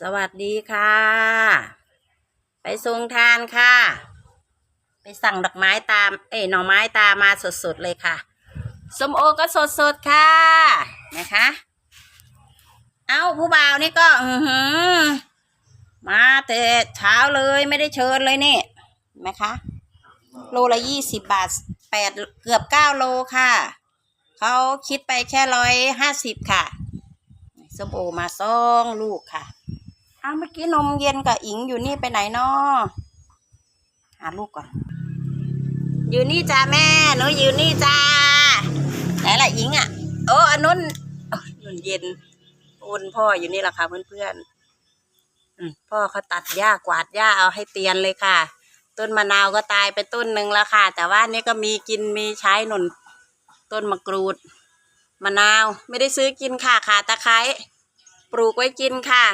สวัสดีค่ะ ไปส่งทานค่ะ ไปสั่งดอกไม้ตาม เอ้ยหน่อไม้ตามมาสดๆเลยค่ะส้มโอก็สดๆค่ะ นะคะ เอ้าผู้บ่าวนี่ก็ อือมาแต่เช้าเลยไม่ได้เชิญเลยนี่เห็นไหมคะ โลละยี่สิบบาทแปดเกือบเก้าโลค่ะเขาคิดไปแค่ร้อยห้าสิบค่ะส้มโอมาสองลูกค่ะ อ้าวเมื่อกี้นมเย็นกับอิงอยู่นี่ไปไหนนอหาลูกก่อน อยู่นี่จ้าแม่หนูอยู่นี่จ้าไหนล่ะอิงอะ โอ้อันนู้นนุ่นเย็นอุ่นพ่ออยู่นี่แหละค่ะเพื่อนๆอืมพ่อเขาตัดหญ้ากวาดหญ้าเอาให้เตียนเลยค่ะ ต้นมะนาวก็ตายไปต้นหนึ่งแล้วค่ะ แต่ว่านี่ก็มีกินมีใช้หนุนต้นมะกรูด มะนาวไม่ได้ซื้อกินค่ะขาตะไคร้ปลูกไว้กินค่ะ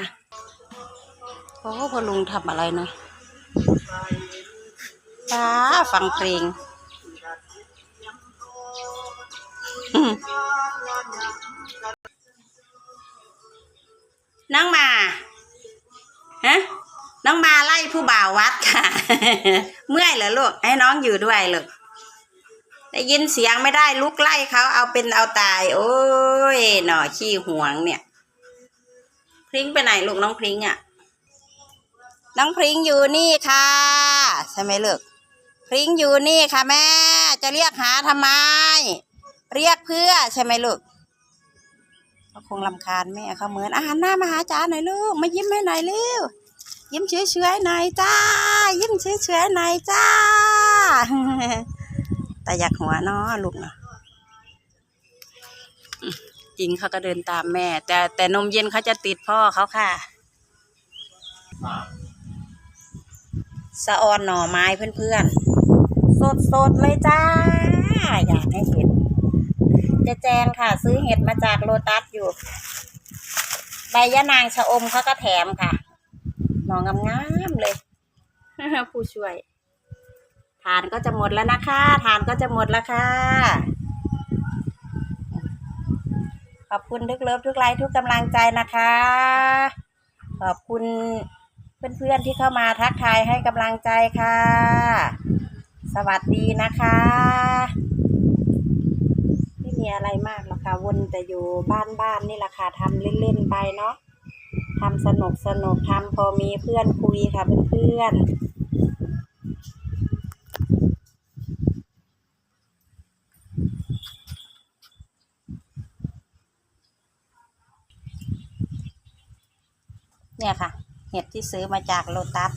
โอ้พอลุงทำอะไรนะฟ้าฟังเพลงน้องมา ฮะ น้องมาไล่ผู้บ่าววัดค่ะ เมื่อยเหรอลูก ให้น้องอยู่ด้วยลูกได้ยินเสียงไม่ได้ลุกไล่เขาเอาเป็นเอาตาย โอ้ย หน่อขี้หวงเนี่ย พริ้งไปไหนลูกน้องพริ้งอะ่ะ น้องพริ้งอยู่นี่ค่ะ ใช่ไหมลูกพริ้งอยู่นี่ค่ะแม่ จะเรียกหาทำไม เรียกเพื่อใช่ไหมลูกเขาคงลำคาญแม่เขาเหมือนอาหารหน้ามาหาจ้าหน่อยลูกมายิ้มให้หน่อยเร็วยิ้มเฉยๆหน่อยจ้า ยิ้มเฉยๆหน่อยจ้า แต่อยากหัวเนาะลูกเนาะจริงเขาก็เดินตามแม่ แต่แต่นมเย็นเขาจะติดพ่อเขาค่ะ สะออนหน่อไม้เพื่อนๆ สดๆเลยจ้า อยากให้เห็นจะแจงค่ะ ซื้อเห็ดมาจากโลตัสอยู่ ใบยะนางชะอมเขาก็แถมค่ะ หน่องามๆเลย ผู้ช่วย ทานก็จะหมดแล้วนะคะ ทานก็จะหมดแล้วค่ะ ขอบคุณทุกเลิฟทุกไลค์ทุกกำลังใจนะคะ ขอบคุณ เพื่อนๆที่เข้ามาทักทายให้กำลังใจค่ะ สวัสดีนะคะ ไม่มีอะไรมากหรอกค่ะวนแต่อยู่บ้านๆนี่แหละค่ะทำเล่นๆไปเนาะทำสนุกสนุกทำพอมีเพื่อนคุยค่ะเพื่อนๆเนี่ยค่ะ เห็ดที่ซื้อมาจากโลตัส